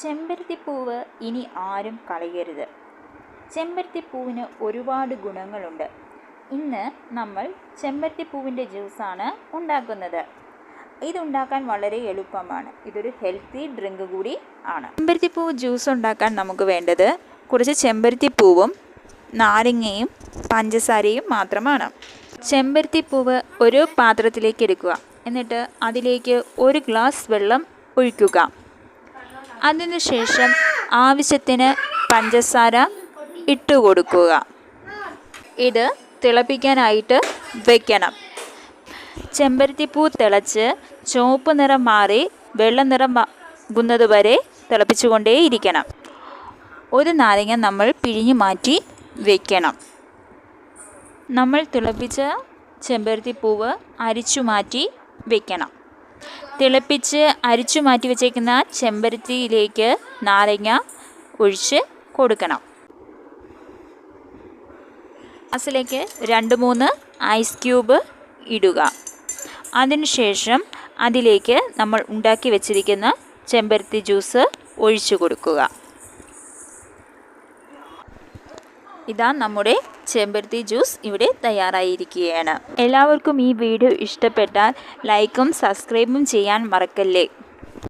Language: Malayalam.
ചെമ്പരത്തിപ്പൂവ് ഇനി ആരും കളയരുത്. ചെമ്പരത്തിപ്പൂവിന് ഒരുപാട് ഗുണങ്ങളുണ്ട്. ഇന്ന് നമ്മൾ ചെമ്പരത്തിപ്പൂവിന്റെ ജ്യൂസാണ് ഉണ്ടാക്കുന്നത്. ഇതുണ്ടാക്കാൻ വളരെ എളുപ്പമാണ്. ഇതൊരു ഹെൽത്തി ഡ്രിങ്ക് കൂടി ആണ്. ചെമ്പരത്തിപ്പൂവ് ജ്യൂസ് ഉണ്ടാക്കാൻ നമുക്ക് വേണ്ടത് കുറച്ച് ചെമ്പരത്തിപ്പൂവും നാരങ്ങയും പഞ്ചസാരയും മാത്രമാണ്. ചെമ്പരത്തിപ്പൂവ് ഒരു പാത്രത്തിലേക്ക് എടുക്കുക. എന്നിട്ട് അതിലേക്ക് ഒരു ഗ്ലാസ് വെള്ളം ഒഴിക്കുക. അതിനുശേഷം ആവശ്യത്തിന് പഞ്ചസാര ഇട്ട് കൊടുക്കുക. ഇത് തിളപ്പിക്കാനായിട്ട് വെക്കണം. ചെമ്പരത്തിപ്പൂ തിളച്ച് ചുവപ്പ് നിറം മാറി വെള്ള നിറം കുന്നത് വരെ തിളപ്പിച്ചുകൊണ്ടേയിരിക്കണം. ഒരു നാരങ്ങ നമ്മൾ പിഴിഞ്ഞു മാറ്റി വെക്കണം. നമ്മൾ തിളപ്പിച്ച ചെമ്പരത്തിപ്പൂവ് അരിച്ചു മാറ്റി വയ്ക്കണം തിളപ്പിച്ച് അരിച്ചു മാറ്റി വെച്ചേക്കുന്ന ചെമ്പരത്തിയിലേക്ക് നാരങ്ങ ഒഴിച്ച് കൊടുക്കണം. ഗ്ലാസ്സിലേക്ക് രണ്ട് മൂന്ന് ഐസ് ക്യൂബ് ഇടുക. അതിനുശേഷം അതിലേക്ക് നമ്മൾ ഉണ്ടാക്കി വെച്ചിരിക്കുന്ന ചെമ്പരത്തി ജ്യൂസ് ഒഴിച്ചു കൊടുക്കുക. ഇതാ നമ്മുടെ ചെമ്പരത്തി ജ്യൂസ് ഇവിടെ തയ്യാറായിരിക്കുകയാണ്. എല്ലാവർക്കും ഈ വീഡിയോ ഇഷ്ടപ്പെട്ടാൽ ലൈക്കും സബ്സ്ക്രൈബും ചെയ്യാൻ മറക്കല്ലേ?